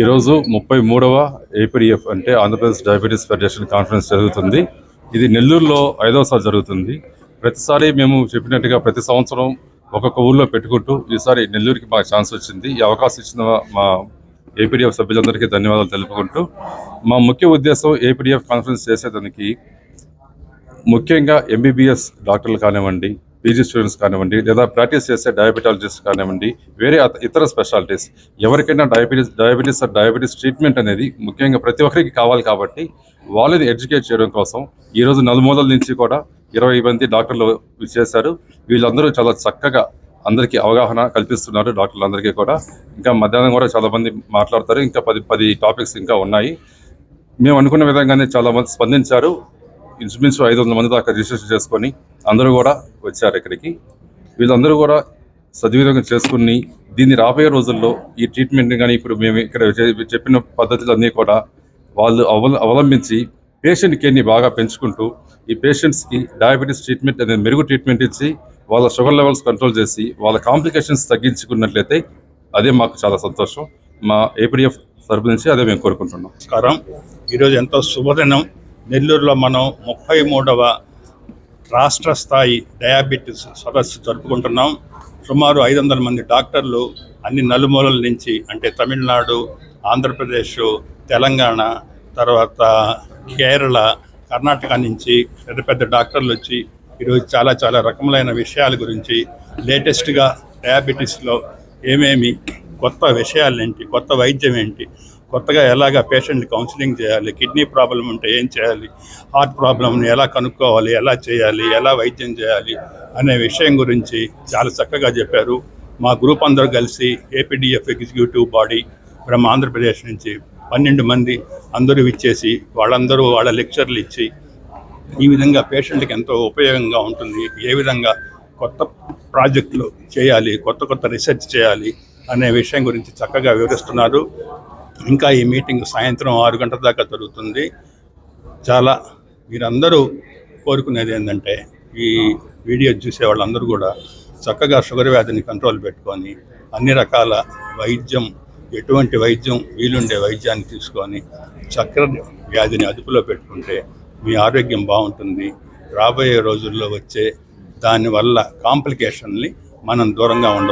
ఈరోజు ముప్పై మూడవ ఏపీడిఎఫ్ అంటే ఆంధ్రప్రదేశ్ డయాబెటీస్ ఫెడరేషన్ కాన్ఫరెన్స్ జరుగుతుంది. ఇది నెల్లూరులో ఐదవసారి జరుగుతుంది. ప్రతిసారి మేము చెప్పినట్టుగా ప్రతి సంవత్సరం ఒక్కొక్క ఊళ్ళో పెట్టుకుంటూ ఈసారి నెల్లూరుకి మాకు ఛాన్స్ వచ్చింది. ఈ అవకాశం ఇచ్చిన మా ఏపీడిఎఫ్ సభ్యులందరికీ ధన్యవాదాలు తెలుపుకుంటూ మా ముఖ్య ఉద్దేశం ఏపీడిఎఫ్ కాన్ఫరెన్స్ చేసేదానికి ముఖ్యంగా ఎంబీబీఎస్ డాక్టర్లు కానివ్వండి పీజీ స్టూడెంట్స్ కానివ్వండి లేదా ప్రాక్టీస్ చేసే డయాబెటాలజిస్ట్ కానివ్వండి వేరే ఇతర స్పెషాలిటీస్ ఎవరికైనా డయాబెటీస్ డయాబెటీస్ డయాబెటీస్ ట్రీట్మెంట్ అనేది ముఖ్యంగా ప్రతి ఒక్కరికి కావాలి కాబట్టి వాళ్ళని ఎడ్యుకేట్ చేయడం కోసం ఈరోజు నలుమూలల నుంచి కూడా ఇరవై మంది డాక్టర్లు చేశారు వీళ్ళందరూ చాలా చక్కగా అందరికీ అవగాహన కల్పిస్తున్నారు డాక్టర్లందరికీ కూడా. ఇంకా మధ్యాహ్నం కూడా చాలా మంది మాట్లాడతారు. ఇంకా పది పది టాపిక్స్ ఇంకా ఉన్నాయి. మేము అనుకున్న విధంగానే చాలా మంది స్పందించారు. ఇంచుమించు ఐదు వందల మంది దాకా రిజిస్ట్రేషన్ చేసుకొని అందరూ కూడా వచ్చారు ఇక్కడికి. వీళ్ళందరూ కూడా సద్వినియోగం చేసుకుని దీన్ని రాబోయే రోజుల్లో ఈ ట్రీట్మెంట్ని కానీ ఇప్పుడు మేము ఇక్కడ చెప్పిన పద్ధతులన్నీ కూడా వాళ్ళు అవల అవలంబించి పేషెంట్ కేర్ని బాగా పెంచుకుంటూ ఈ పేషెంట్స్కి డయాబెటీస్ ట్రీట్మెంట్ అనేది మెరుగు ట్రీట్మెంట్ ఇచ్చి వాళ్ళ షుగర్ లెవెల్స్ కంట్రోల్ చేసి వాళ్ళ కాంప్లికేషన్స్ తగ్గించుకున్నట్లయితే అదే మాకు చాలా సంతోషం. మా ఏపీఎఫ్ తరపు నుంచి అదే మేము కోరుకుంటున్నాం. నమస్కారం. ఈరోజు ఎంతో శుభదినం. నెల్లూరులో మనం ముప్పై మూడవ రాష్ట్ర స్థాయి డయాబెటీస్ సదస్సు జరుపుకుంటున్నాం. సుమారు ఐదు వందల మంది డాక్టర్లు అన్ని నలుమూలల నుంచి అంటే తమిళనాడు ఆంధ్రప్రదేశ్ తెలంగాణ తర్వాత కేరళ కర్ణాటక నుంచి పెద్ద పెద్ద డాక్టర్లు వచ్చి ఈరోజు చాలా చాలా రకములైన విషయాల గురించి లేటెస్ట్గా డయాబెటీస్లో ఏమేమి కొత్త విషయాలు ఏంటి కొత్త వైద్యం ఏంటి కొత్తగా ఎలాగ పేషెంట్ కౌన్సిలింగ్ చేయాలి కిడ్నీ ప్రాబ్లం ఉంటే ఏం చేయాలి హార్ట్ ప్రాబ్లమ్ని ఎలా కనుక్కోవాలి ఎలా చేయాలి ఎలా వైద్యం చేయాలి అనే విషయం గురించి చాలా చక్కగా చెప్పారు. మా గ్రూప్ అందరూ కలిసి APDF executive body from Andhra Pradesh నుంచి పన్నెండు మంది అందరూ ఇచ్చేసి వాళ్ళందరూ వాళ్ళ లెక్చర్లు ఇచ్చి ఈ విధంగా పేషెంట్కి ఎంతో ఉపయోగంగా ఉంటుంది ఏ విధంగా కొత్త ప్రాజెక్టులు చేయాలి కొత్త కొత్త రీసెర్చ్ చేయాలి అనే విషయం గురించి చక్కగా వివరిస్తున్నారు. ఇంకా ఈ మీటింగ్ సాయంత్రం ఆరు గంటల దాకా జరుగుతుంది. చాలా మీరందరూ కోరుకునేది ఏంటంటే ఈ వీడియో చూసే వాళ్ళందరూ కూడా చక్కగా షుగర్ వ్యాధిని కంట్రోల్ పెట్టుకొని అన్ని రకాల వైద్యం ఎటువంటి వైద్యం వీలుండే వైద్యాన్ని తీసుకొని చక్కెర వ్యాధిని అదుపులో పెట్టుకుంటే మీ ఆరోగ్యం బాగుంటుంది. రాబోయే రోజుల్లో వచ్చే దానివల్ల కాంప్లికేషన్ని మనం దూరంగా ఉండ